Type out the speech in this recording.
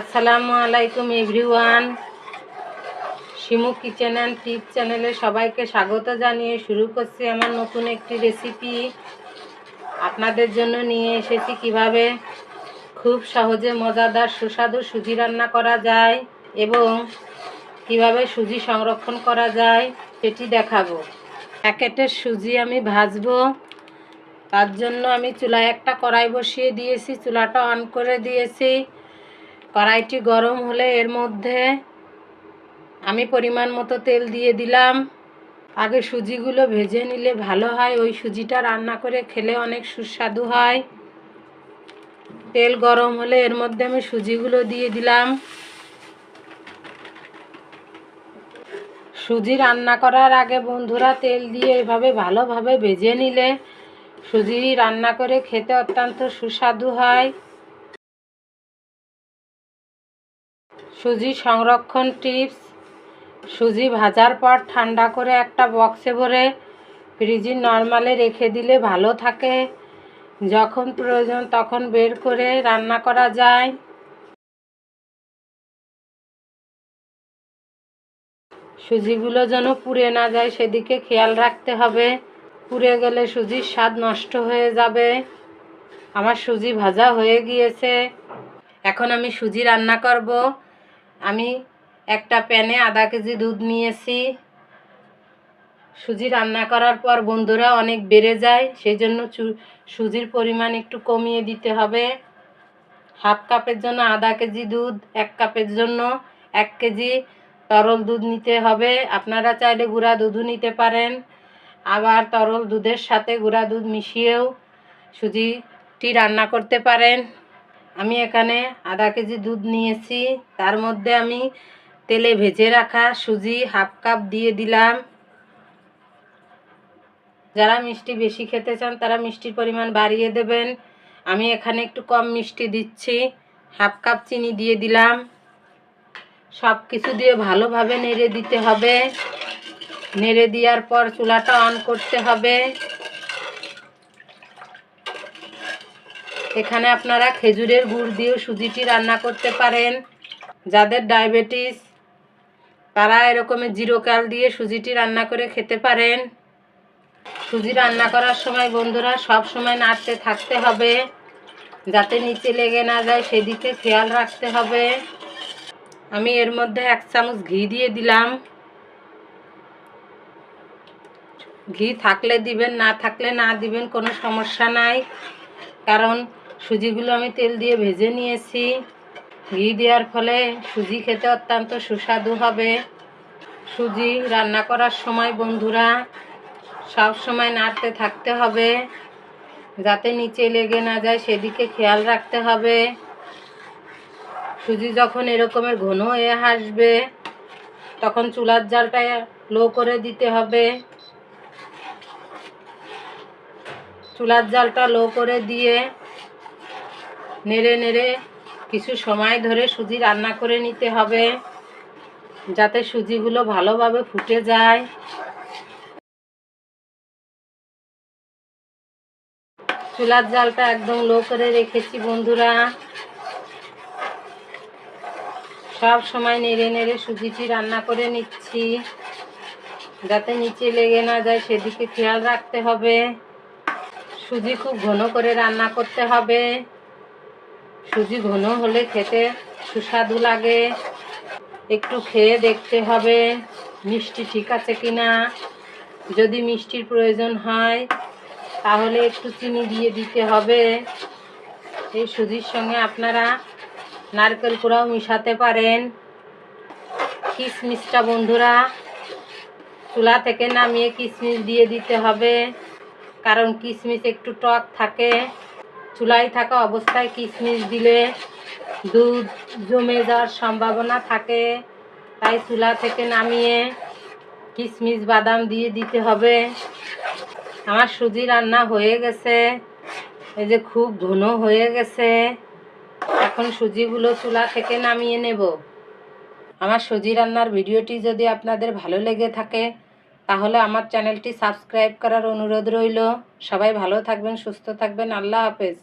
আসসালামু আলাইকুম everyone. Shimu kitchen and tip চ্যানেলে সবাইকে স্বাগত জানিয়ে শুরু করছি আমার নতুন একটি রেসিপি। আপনাদের জন্য নিয়ে এসেছি কীভাবে খুব সহজে মজাদার সুস্বাদু সুজি রান্না করা যায় এবং কীভাবে সুজি সংরক্ষণ করা যায় সেটি দেখাবো। প্যাকেটের সুজি আমি ভাজবো। তার জন্য আমি চুলায় একটা কড়াই বসিয়ে দিয়েছি, চুলাটা অন করে দিয়েছি। কড়াইটি গরম হলে এর মধ্যে আমি পরিমাণ মতো তেল দিয়ে দিলাম। আগে সুজিগুলো ভেজে নিলে ভালো হয়। ওই সুজিটা রান্না করে খেলে অনেক সুস্বাদু হয়। তেল গরম হলে এর মধ্যে আমি সুজিগুলো দিয়ে দিলাম। সুজি রান্না করার আগে বন্ধুরা তেল দিয়ে এভাবে ভালোভাবে ভেজে নিলে সুজি রান্না করে খেতে অত্যন্ত সুস্বাদু হয়। সুজি সংরক্ষণ টিপস। সুজি ভাজার পর ঠান্ডা করে একটা বক্সে ভরে ফ্রিজে নর্মালে রেখে দিলে ভালো থাকে। যখন প্রয়োজন তখন বের করে রান্না করা যায়। সুজিগুলো যেন পুড়ে না যায় সেদিকে খেয়াল রাখতে হবে। পুড়ে গেলে সুজির স্বাদ নষ্ট হয়ে যাবে। আমার সুজি ভাজা হয়ে গিয়েছে। এখন আমি সুজি রান্না করব। আমি একটা প্যানে আধা কেজি দুধ নিয়েছি। সুজি রান্না করার পর বন্ধুরা অনেক বেড়ে যায় সেই জন্য সুজির পরিমাণ একটু কমিয়ে দিতে হবে। হাফ কাপের জন্য আধা কেজি দুধ, এক কাপের জন্য এক কেজি তরল দুধ নিতে হবে। আপনারা চাইলে গুঁড়া দুধও নিতে পারেন। আবার তরল দুধের সাথে গুঁড়া দুধ মিশিয়েও সুজিটি রান্না করতে পারেন। আমি এখানে আধা কেজি দুধ নিয়েছি। তার মধ্যে আমি তেলে ভেজে রাখা সুজি হাফ কাপ দিয়ে দিলাম। যারা মিষ্টি বেশি খেতে চান, তারা মিষ্টির পরিমাণ বাড়িয়ে দেবেন। আমি এখানে একটু কম মিষ্টি দিচ্ছি। হাফ কাপ চিনি দিয়ে দিলাম। সব কিছু দিয়ে ভালোভাবে নেড়ে দিতে হবে। নেড়ে দেওয়ার পর চুলাটা অন করতে হবে। এখানে আপনারা খেজুরের গুড় দিয়েও সুজিটি রান্না করতে পারেন। যাদের ডায়াবেটিস, তারা এরকমের জিরো কাল দিয়ে সুজিটি রান্না করে খেতে পারেন। সুজি রান্না করার সময় বন্ধুরা সব সময় নাড়তে থাকতে হবে, যাতে নিচে লেগে না যায়, সেদিকে খেয়াল রাখতে হবে। আমি এর মধ্যে এক চামচ ঘি দিয়ে দিলাম। ঘি থাকলে দিবেন, না থাকলে না দিবেন কোনো সমস্যা নাই। কারণ সুজিগুলো আমি তেল দিয়ে ভেজে নিয়েছি। ঘি দেওয়ার ফলে সুজি খেতে অত্যন্ত সুস্বাদু হবে। সুজি রান্না করার সময় বন্ধুরা সব সময় নাড়তে থাকতে হবে, যাতে নিচে লেগে না যায় সেদিকে খেয়াল রাখতে হবে। সুজি যখন এরকমের ঘন হয়ে আসবে, তখন চুলার জালটা লো করে দিতে হবে। চুলার জালটা লো করে দিয়ে নেড়ে নেড়ে কিছু সময় ধরে সুজি রান্না করে নিতে হবে, যাতে সুজিগুলো ভালোভাবে ফুটে যায়। চুলার জালটা একদম লো করে রেখেছি বন্ধুরা। সব সময় নেড়ে নেড়ে সুজিটি রান্না করে নিচ্ছি, যাতে নিচে লেগে না যায়, সেদিকে খেয়াল রাখতে হবে। সুজি খুব ঘন করে রান্না করতে হবে। সুজি ঘন হলে খেতে সুস্বাদু লাগে। একটু খেয়ে দেখতে হবে মিষ্টি ঠিক আছে কি না যদি মিষ্টির প্রয়োজন হয়, তাহলে একটু চিনি দিয়ে দিতে হবে। এই সুজির সঙ্গে আপনারা নারকেল কুড়াও মিশাতে পারেন। কিশমিশটা বন্ধুরা, চুলা থেকে নামিয়ে কিশমিশ দিয়ে দিতে হবে। কারণ কিশমিশ একটু টক থাকে। চুলায় থাকা অবস্থায় কিশমিশ দিলে দুধ জমে যাওয়ার সম্ভাবনা থাকে। তাই চুলা থেকে নামিয়ে কিশমিশ বাদাম দিয়ে দিতে হবে। আমার সুজি রান্না হয়ে গেছে। এই যে খুব ঘন হয়ে গেছে। এখন সুজিগুলো চুলা থেকে নামিয়ে নেব। আমার সুজি রান্নার ভিডিওটি যদি আপনাদের ভালো লেগে থাকে তাহলে আমার চ্যানেলটি সাবস্ক্রাইব করার অনুরোধ রইল। সবাই ভালো থাকবেন সুস্থ থাকবেন। আল্লাহ হাফেজ।